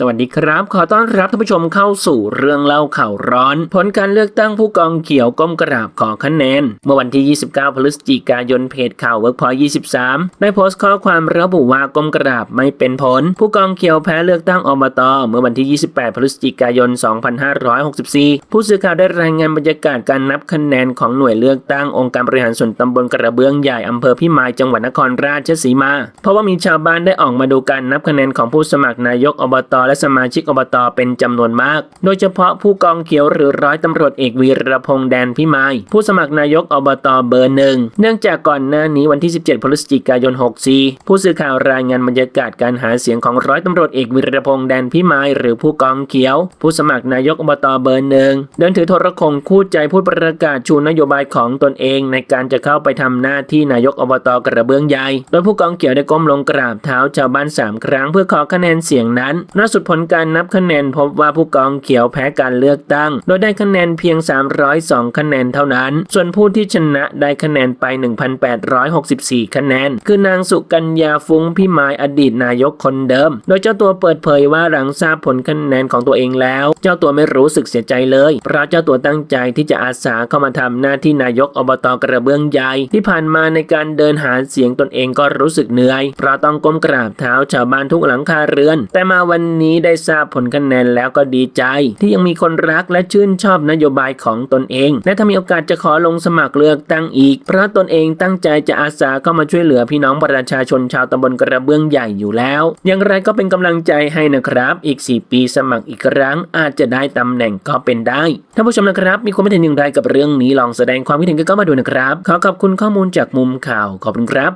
สวัสดีครับ ขอต้อนรับท่านผู้ชมเข้าสู่เรื่องเล่าข่าวร้อน ผลการเลือกตั้งผู้กองเขียวก้มกราบขอคะแนน เมื่อวันที่ 29 พฤศจิกายนเพจข่าวเวิร์กพอย23 ได้โพสต์ข้อความระบุว่าก้มกราบไม่เป็นผล ผู้กองเขียวแพ้เลือกตั้งอบต เมื่อวันที่ 28 พฤศจิกายน 2564 ผู้สื่อข่าวได้รายงานบรรยากาศการนับคะแนนของหน่วยเลือกตั้งองค์การบริหารส่วนตำบลกระเบื้องใหญ่อำเภอพิมายจังหวัดนครราชสีมา เพราะว่ามีชาวบ้านได้ออกมาดูการนับคะแนนของผู้สมัครนายกอบตและสมาชิกอบตเป็นจำนวนมาก โดยเฉพาะผู้กองเขียวหรือร้อยตำรวจเอกวีรพงษ์แดนพิมาย ผู้สมัครนายกอบตเบอร์หนึ่ง เนื่องจากก่อนหน้านี้วันที่ 17 พฤศจิกายน 64 ผู้สื่อข่าวรายงานบรรยากาศการหาเสียงของร้อยตำรวจเอกวีรพงษ์แดนพิมายหรือผู้กองเขียว ผู้สมัครนายกอบตเบอร์หนึ่งเดินถือโทรโขงคู่ใจพูดประกาศชูนโยบายของตนเองในการจะเข้าไปทำหน้าที่นายกอบตกระเบื้องใหญ่ โดยผู้กองเขียวได้ก้มลงกราบเท้าชาวบ้านสามครั้งเพื่อขอคะแนนเสียงนั้นล่าสุดผลการนับคะแนนพบว่าผู้กองเขียวแพ้การเลือกตั้ง โดยได้คะแนนเพียง 302 คะแนนเท่านั้น ส่วนผู้ที่ชนะได้คะแนนไป 1,864 คะแนน คือนางสุกัญญาฟุ้งพิมายอดีตนายกคนเดิม โดยเจ้าตัวเปิดเผยว่าหลังทราบผลคะแนนของตัวเองแล้ว เจ้าตัวไม่รู้สึกเสียใจเลย เพราะเจ้าตัวตั้งใจที่จะอาสาเข้ามาทำหน้าที่นายกอบตกระเบื้องใหญ่ที่ผ่านมาในการเดินหาเสียงตนเองก็รู้สึกเหนื่อยเพราะต้องก้มกราบเท้าชาวบ้านทุกหลังคาเรือน แต่มาวันนี้นี้ได้ทราบผลคะแนนแล้วก็ดีใจ ที่ยังมีคนรักและชื่นชอบนโยบายของตนเอง และถ้ามีโอกาสจะขอลงสมัครเลือกตั้งอีก เพราะตนเองตั้งใจจะอาสาเข้ามาช่วยเหลือพี่น้องประชาชนชาวตำบลกระเบื้องใหญ่อยู่แล้ว อย่างไรก็เป็นกำลังใจให้นะครับ อีก 4 ปีสมัครอีกครั้งอาจจะได้ตำแหน่งก็เป็นได้ท่านผู้ชมนะครับมีความคิดเห็นอย่างไรกับเรื่องนี้ลองแสดงความคิดเห็นกันก็มาดูนะครับขอขอบคุณข้อมูลจากมุมข่าวขอบคุณครับ